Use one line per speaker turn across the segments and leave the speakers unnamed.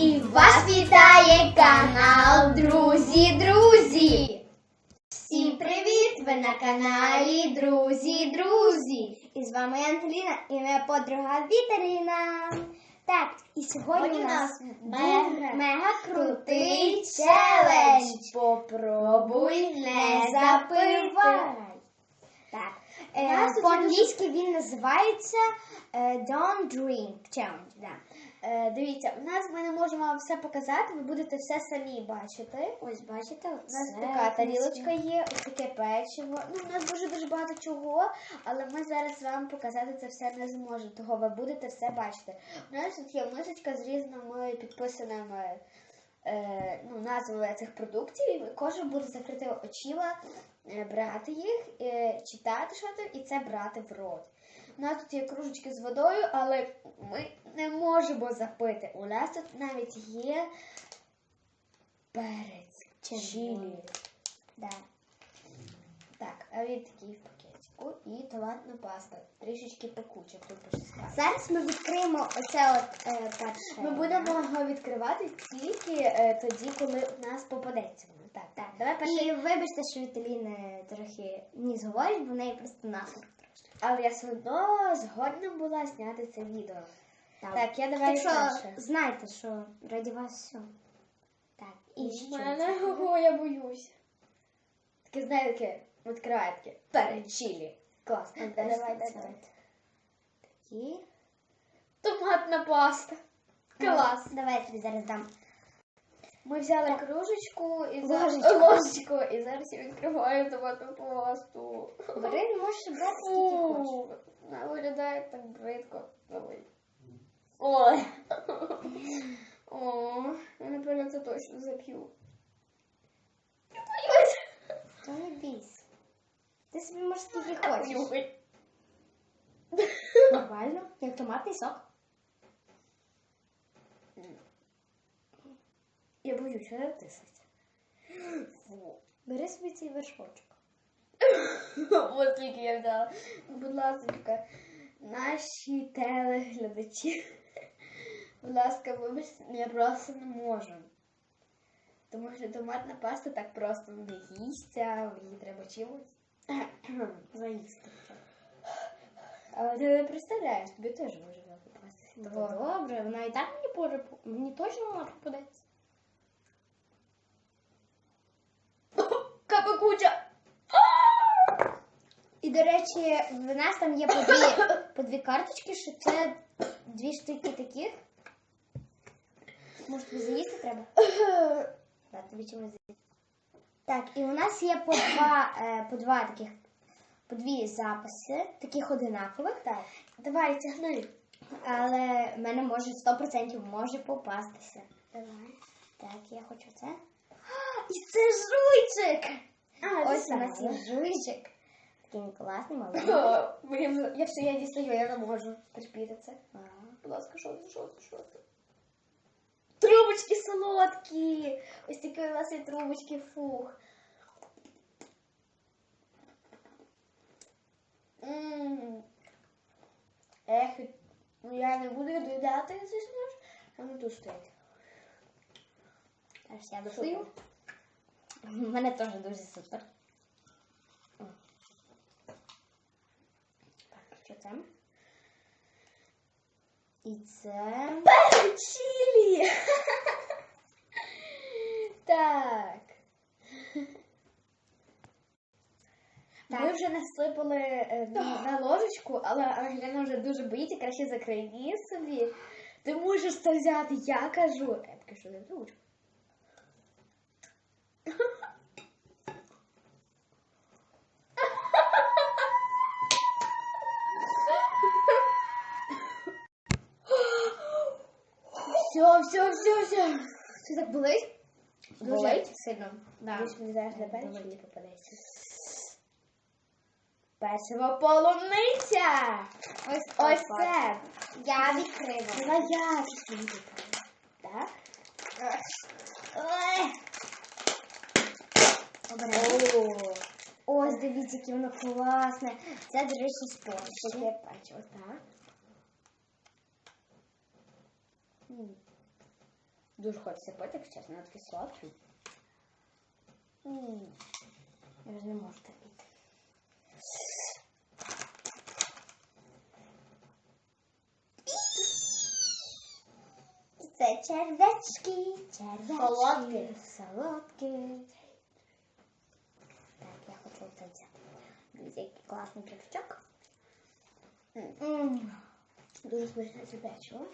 І вас вітає канал Друзі Друзі! Всім привіт! Ви на каналі Друзі Друзі! І з вами Анталіна і моя подруга Віталіна. Так, і сьогодні у нас мега, мега крутий челендж. Попробуй не запивай. Е, по-англійськи він називається е, Don't Drink Challenge. Да.
Е, дивіться, у нас ми не можемо вам все показати, ви будете все самі бачити.
Ось бачите,
У нас
це
така тарілочка є, ось таке печиво. Ну, у нас дуже дуже багато чого, але ми зараз вам показати це все не зможемо, того ви будете все бачити. У нас тут є мисочка з різними підписаними ну, назвами цих продуктів, і кожен буде закрити очима, е, брати їх, е, читати що там, і це брати в рот. У нас тут є кружечки з водою, але ми не можемо запити. У нас тут навіть є перець, чилі.
Да.
Так, а він такий. І томатна паста. Трішечки пекуча, тут.
Зараз ми відкриємо оце от е, перше.
Ми будемо його відкривати тільки е, тоді, коли у нас попадеться воно. Так, так. Давай перше.
І вибачте, що Віталіна трохи не зговорить, бо в неї просто насморк трошки.
Але я все одно згодна була зняти це відео. Так, я давай
так що
перше.
знайте, що раді вас все. Так, і?
У мене ого, я боюсь. Таке, знаю, таке, відкриває таке. Перець чилі. Класно.
Давай,
Давай,
давай.
давай.
Такі.
Томатна паста. Клас.
Давай я тобі зараз дам.
Ми взяли кружечку і зараз
Ложечку.
ложечку, і зараз я відкриваю томатну пасту.
Бери, можеш брати скільки хочеш.
Вона виглядає так бридко. Ой. Ой. О, я напевно це точно зап'ю. Я боюсь.
То не бійся. Ти собі можеш скільки хочеш. Нормально, як томатний сок.
Я боюсь, вона тисить. Фу.
Бери собі цей вершочок.
Ось скільки я взяла. Будь ласка, наші телеглядачі. Будь ласка, вибачте, я просто не можу. Тому що томатна паста так просто не їсться, її треба чимось заїсти. Але ти не представляєш, тобі теж може попасти.
Добре, вона і так мені може, мені точно вона попадеться.
Капекуча!
І, до речі, в нас там є по дві, по дві карточки, що це дві штуки таких. Може, тобі заїсти треба? Так, тобі чимось. Так, і у нас є по два, е, по два таких, по дві записи, таких одинакових.
Так, давай, тягни.
Але в мене може 100% може попастися.
Давай.
Так, я хочу це. А, І це жуйчик!
А,
Ось у нас є жуйчик. Такий він класний, маленький.
Якщо я дістаю, я не можу терпіти це. Будь ласка, що це, що це, що це? Трубочки солодкі! Ось такі у нас є трубочки, фух. М. Ех, ну я не буду доїдати, звісно ж. А ну тут стоять.
Зараз я достаю. У мене теж дуже супер. О. Так, що це? І це.
Чилі! Вже насипали е, на, ложечку, але Ангеліна вже дуже боїться, краще закрий її собі. Ти можеш це взяти, я кажу. Я поки що не трубочку. Все, все, все, все.
Це так болить?
Болить?
Сильно. Да.
Десь мені зараз на печі не попадеться. Печиво полуниця!
Ось
Ось це!
Я відкрила.
Я відкрию. Так?
Ой. Обережно. Ось, дивіться, яке воно класне. Це, до речі, з Польщі.
таке печиво, так. Дуже хочеться потік, чесно, такий сладкий.
Я вже не можу терпіти. Це червячки, червячки.
Солодкі.
Солодкі. Так, я хочу це взяти. Дивіться, який класний червячок. М. Дуже смачне це печиво.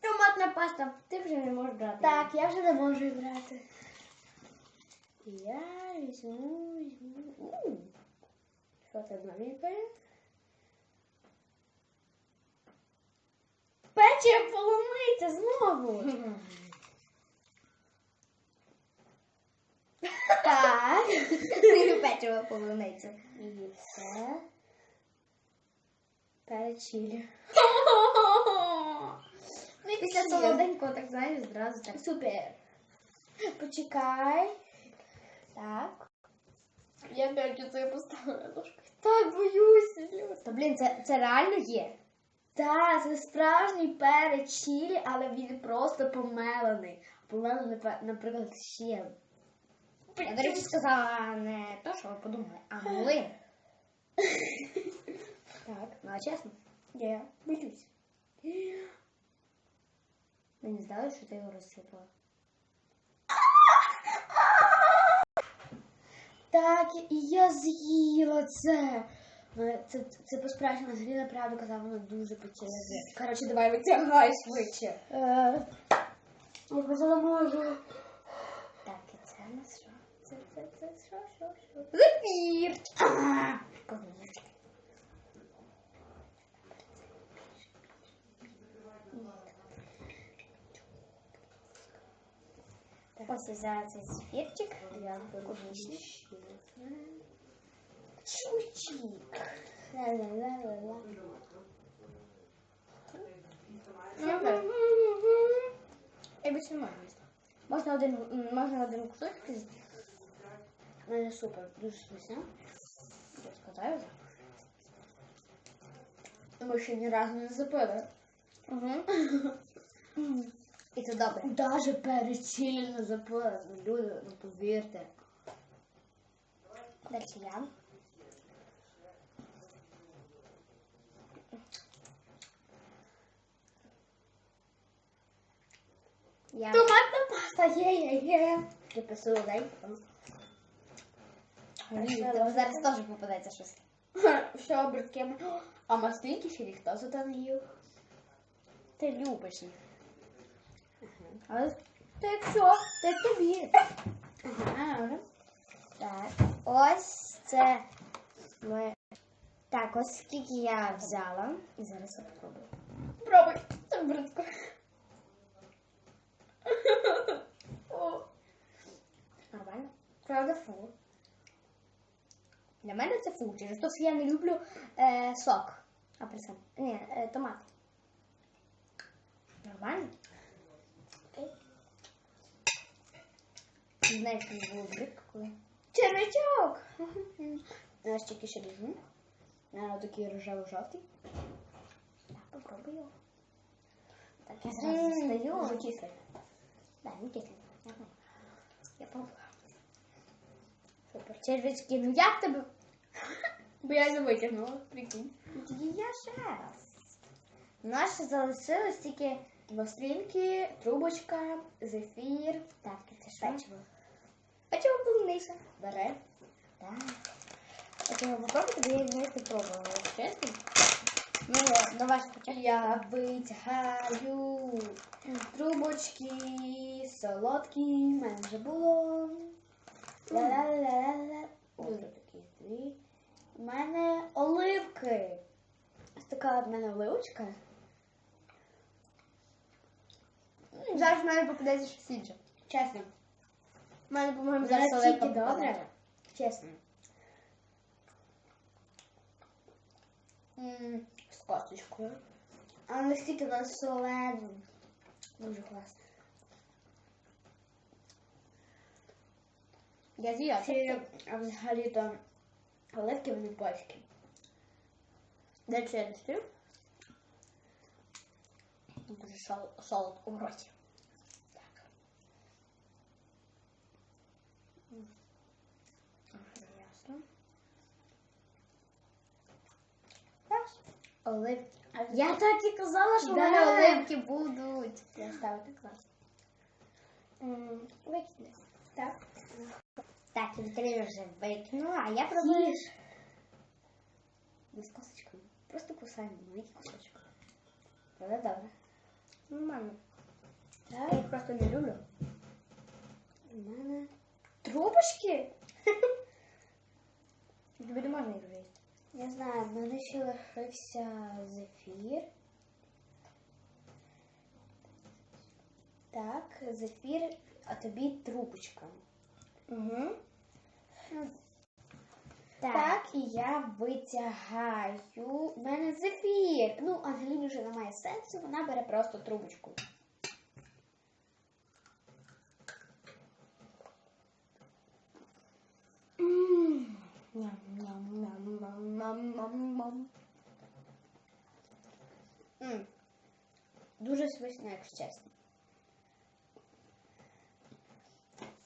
Томатна паста, ти вже не можеш брати.
Так, я вже не можу брати.
Я візьму, візьму. Що це новенькое?
Пече полуниця знову.
Так. Печиво полуницю.
І це перечілі.
Після солоденького, так знаєш, зразу так.
Супер. Почекай.
Так.
Я п'ять це поставила ложку. Так боюся.
То, блін, це, це реально є.
Так, це справжній перець чилі, але він просто помелений. Помелений, наприклад, ще.
Я, до речі, сказала не то, що ви подумали, а млин. Так, ну а чесно,
Я боюсь.
не знали, що ти його розсипала.
Так, і я з'їла це. Це, це по-справжньому Ангеліна правду казала, воно дуже пече. Коротше, давай витягай швидше.
Е,
Я казала, можу.
Так, і це у нас що?
Це, це, це, що, що, що?
Зефір! Помірчик. Ось і зараз цей зефірчик.
Я беру
Клубничний. Чучик.
Ла-ла-ла-ла-ла.
Я більше не можу. Можна один, можна один кусочок з'їсти.
У мене супер, дуже смачно.
Я сказаю вже.
Ми ще ні разу не запили.
Угу. І це добре.
Даже запили. Ну, люди, ну повірте.
Далі я. Я.
Томатна паста є, є, є. Ні, це
тебе зараз теж попадеться щось.
Все бридке. А маслинки ще ніхто за їв.
Ти любиш їх. Але це що? Це тобі.
Ага.
Так, ось це ми. Так, ось скільки я взяла. І зараз я попробую.
Пробуй. Це бридко. О,
Нормально. Правда, фу. Для мене це фу, через те, що я не люблю е, сок. Апельсин. Ні, е, томат. Нормально? Не знаю, бридко, коли.
Червячок. Знаєш, тільки ще візьму. А, такий рожево-жовтий.
Так, попробую його. Так, я зразу достаю.
Дуже кислий.
Да, не кисло. Нормально. Я попробую. Супер. Червячки, ну як тебе?
Бо я не витягнула, прикинь.
Тоді я ще раз. У нас ще залишилось тільки
Маслинки, трубочка, зефір.
так, це що?
Печиво.
Печиво полуниця.
Бере.
Так. Печиво попробуйте, бо я не пробувала, якщо чесно. Ну, на ваш.
Я витягаю трубочки, солодкі, в мене вже було. Ла-ла-ла-ла-ла. Дуже такі дві. У мене оливки. Ось така в мене оливочка.
Зараз в мене попадеться щось інше.
Чесно.
У мене, по-моєму,
Зараз
оливка
добре. Чесно. М, З косточкою. А настільки на солену. Дуже класно.
Я з'їла.
А взагалі-то оливки вони польські.
Це я достаю? Дуже сол- солодко в роті. Оливки.
Я так і казала, що
Да,
вони
оливки будуть.
Я ставити клас.
М, Викидай.
Так.
Так, Віталіна вже викинула, а я пробую.
Їж. Не з косточками. Просто кусаємо маленький кусочок. Добре, добре.
Нормально. Я
Так.
їх просто не люблю.
У мене трубочки.
Тобі не можна їх вже їсти.
Я знаю, в мене ще лишився зефір. Так, зефір, а тобі трубочка.
Угу.
Так. і я витягаю. У мене зефір. Ну, Ангеліні вже немає сенсу, вона бере просто трубочку.
М. Ням-ням-ням-ням-ням-ням.
м Дуже смачно, якщо чесно.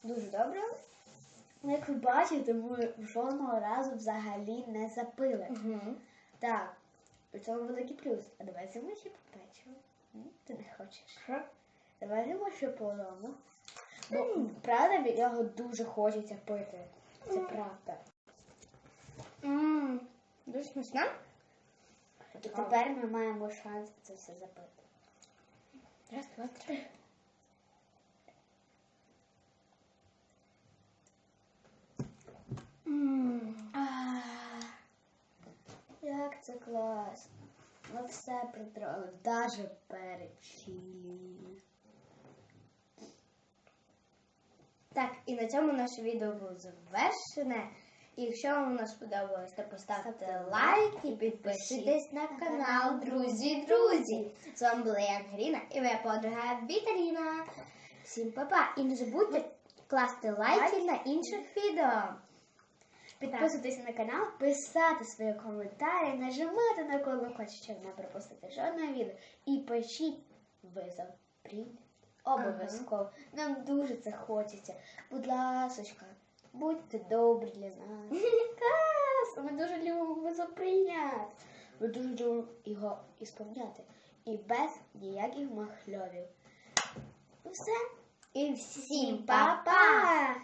Дуже добре. Ну, як ви бачите, ми жодного разу взагалі не запили.
Мгм.
Так, у цьому великий плюс. А давай зимо ще попечимо. М? Ти не хочеш?
Що?
Давай зимо ще по одному. Бо правда нього дуже хочеться пити. Це правда.
М. Дуже.
І тепер ми маємо шанс це все запити.
Раз, два, три.
Як це класно. Ми все притрали, даже перець.
Так, і на цьому наше відео було завершене. Якщо вам воно сподобалось, то поставте
Ставте
лайк і підписуйтесь на канал, друзі, друзі. З вами була я Ангеліна і моя подруга Віталіна. Всім па-па! І не забудьте класти лайки на інших відео.
Підписуйтесь на канал, писати свої коментарі, нажимати на колокольчик, щоб не пропустити жодного відео. І пишіть визов. Прийде. Обов'язково. Нам дуже це хочеться. Будь ласочка, будьте добрі для нас. Клас! Ми дуже любимо визов прийняти. Ми дуже любимо його ісповняти. І без ніяких махльовів. Ну все.
І всім па-па!